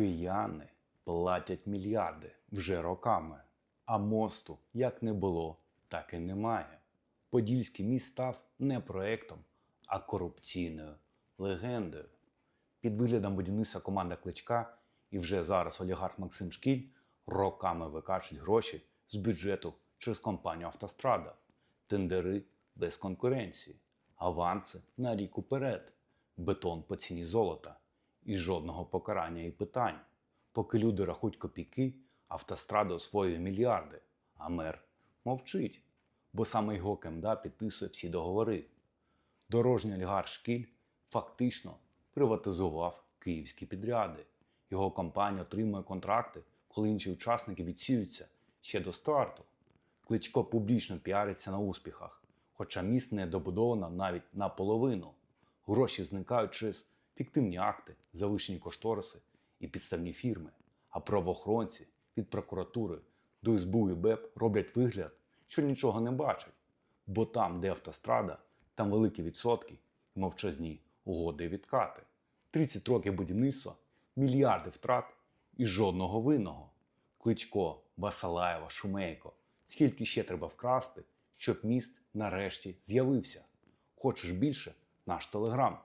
Кияни платять мільярди вже роками, а мосту як не було, так і немає. Подільський міст став не проектом, а корупційною легендою. Під виглядом будівництва команда Кличка і вже зараз олігарх Максим Шкіль роками викачують гроші з бюджету через компанію Автострада, тендери без конкуренції, аванси на рік уперед, бетон по ціні золота і жодного покарання і питань. Поки люди рахують копійки, автострада освоює мільярди, а мер мовчить, бо саме його КМДА підписує всі договори. Дорожній олігарх Шкіль фактично приватизував київські підряди. Його компанія отримує контракти, коли інші учасники відсіються ще до старту. Кличко публічно піариться на успіхах, хоча міст не добудовано навіть наполовину. Гроші зникають через фіктивні акти, завищені кошториси і підставні фірми. А правоохоронці від прокуратури до СБУ і БЕП роблять вигляд, що нічого не бачать. Бо там, де автострада, там великі відсотки і мовчазні угоди і відкати. 30 років будівництва, мільярди втрат і жодного винного. Кличко, Басалаєва, Шумейко. Скільки ще треба вкрасти, щоб міст нарешті з'явився? Хочеш більше? Наш телеграм.